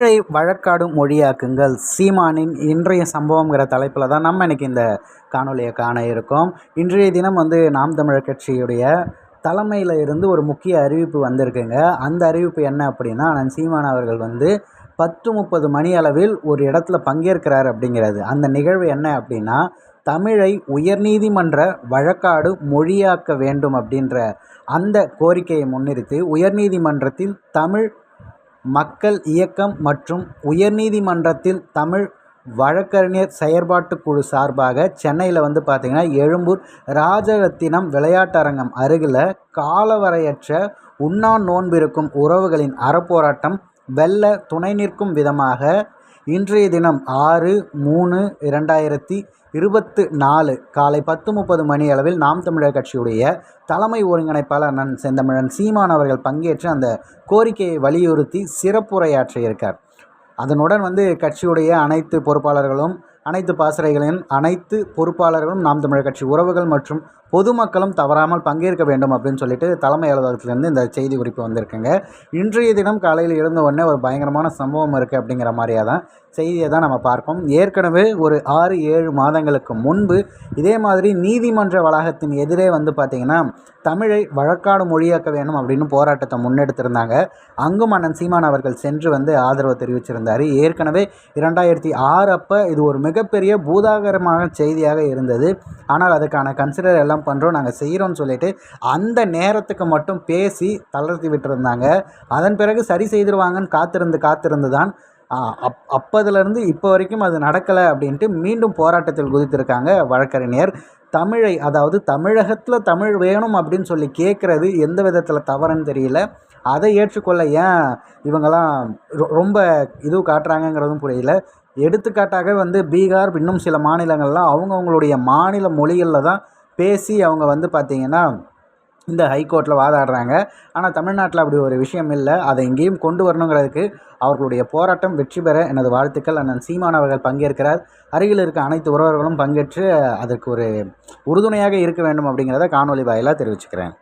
தமிழை வழக்காடு மொழியாக்குங்கள். சீமானின் இன்றைய சம்பவங்கிற தலைப்பில் தான் நம்ம இன்றைக்கி இந்த காணொலியை காண இருக்கோம். இன்றைய தினம் வந்து நாம் தமிழர் கட்சியுடைய தலைமையில் இருந்து ஒரு முக்கிய அறிவிப்பு வந்திருக்குங்க. அந்த அறிவிப்பு என்ன அப்படின்னா அண்ணன் சீமான் அவர்கள் வந்து பத்து முப்பது மணி அளவில் ஒரு இடத்துல பங்கேற்கிறார் அப்படிங்கிறது. அந்த நிகழ்வு என்ன அப்படின்னா தமிழை உயர்நீதிமன்ற வழக்காடு மொழியாக்க வேண்டும் அப்படின்ற அந்த கோரிக்கையை முன்னிறுத்தி உயர்நீதிமன்றத்தில் தமிழ் மக்கள் இயக்கம் மற்றும் உயர்நீதிமன்றத்தில் தமிழ் வழக்கறிஞர் செயற்பாட்டுக் குழு சார்பாக சென்னையில் வந்து பார்த்திங்கன்னா எழும்பூர் ராஜரத்தினம் விளையாட்டரங்கம் அருகில் காலவரையற்ற உண்ணா நோன்பிருக்கும் உறவுகளின் அறப்போராட்டம் வெல்ல துணை நிற்கும் விதமாக இன்றைய தினம் ஆறு மூணு இரண்டாயிரத்தி இருபத்து நாலு காலை பத்து முப்பது மணி அளவில் நாம் தமிழர் கட்சியுடைய தலைமை ஒருங்கிணைப்பாளர் நன் செந்தமிழன் சீமான் அவர்கள் பங்கேற்று அந்த கோரிக்கையை வலியுறுத்தி சிறப்புரையாற்றியிருக்கார். அதனுடன் வந்து கட்சியுடைய அனைத்து பொறுப்பாளர்களும் அனைத்து பாசறைகளின் அனைத்து பொறுப்பாளர்களும் நாம் தமிழர் கட்சி உறவுகள் மற்றும் பொதுமக்களும் தவறாமல் பங்கேற்க வேண்டும் அப்படின்னு சொல்லிட்டு தலைமை அலுவலகத்திலேருந்து இந்த செய்தி குறிப்பு வந்திருக்குங்க. இன்றைய தினம் காலையில் எழுந்த உடனே ஒரு பயங்கரமான சம்பவம் இருக்குது அப்படிங்கிற மாதிரியாக தான் செய்தியை தான் நம்ம பார்ப்போம். ஏற்கனவே ஒரு ஆறு ஏழு மாதங்களுக்கு முன்பு இதே மாதிரி நீதிமன்ற வளாகத்தின் எதிரே வந்து பார்த்திங்கன்னா தமிழை வழக்காடு மொழியாக்க வேணும் அப்படின்னு போராட்டத்தை முன்னெடுத்திருந்தாங்க. அங்கும் அண்ணன் சீமான் அவர்கள் சென்று வந்து ஆதரவு தெரிவிச்சிருந்தார். ஏற்கனவே இரண்டாயிரத்தி ஆறு அப்போ இது ஒரு மிகப்பெரிய பூதாகரமான செய்தியாக இருந்தது. ஆனால் அதுக்கான கன்சிடர் எல்லாம் பண்ணுறோம் நாங்கள் செய்கிறோம்னு சொல்லிட்டு அந்த நேரத்துக்கு மட்டும் பேசி தளர்த்தி விட்டுருந்தாங்க. அதன் பிறகு சரி செய்திருவாங்கன்னு காத்திருந்து காத்திருந்து தான் அப் அப்போதுலேருந்து இப்போ வரைக்கும் அது நடக்கலை அப்படின்ட்டு மீண்டும் போராட்டத்தில் குதித்திருக்காங்க வழக்கறிஞர். தமிழை அதாவது தமிழகத்தில் தமிழ் வேணும் அப்படின்னு சொல்லி கேட்குறது எந்த விதத்தில் தவறுன்னு தெரியல. அதை ஏற்றுக்கொள்ள ஏன் இவங்கெல்லாம் ரொம்ப இது காட்டுறாங்கங்கிறதும் புரியல. எடுத்துக்காட்டாக வந்து பீகார் இன்னும் சில மாநிலங்கள்லாம் அவங்கவுங்களுடைய மாநில மொழிகளில் தான் பேசி அவங்க வந்து பார்த்திங்கன்னா இந்த ஹைகோர்ட்டில் வாதாடுறாங்க. ஆனால் தமிழ்நாட்டில் அப்படி ஒரு விஷயம் இல்லை. அதை எங்கேயும் கொண்டு வரணுங்கிறதுக்கு அவர்களுடைய போராட்டம் வெற்றி பெற எனது வாழ்த்துக்கள். அண்ணன் சீமான் அவர்கள் பங்கேற்கிறார். அருகில் இருக்க அனைத்து உறவர்களும் பங்கேற்று அதற்கு ஒரு உறுதுணையாக இருக்க வேண்டும் அப்படிங்கிறத காணொலி வாயிலாக தெரிவிச்சுக்கிறேன்.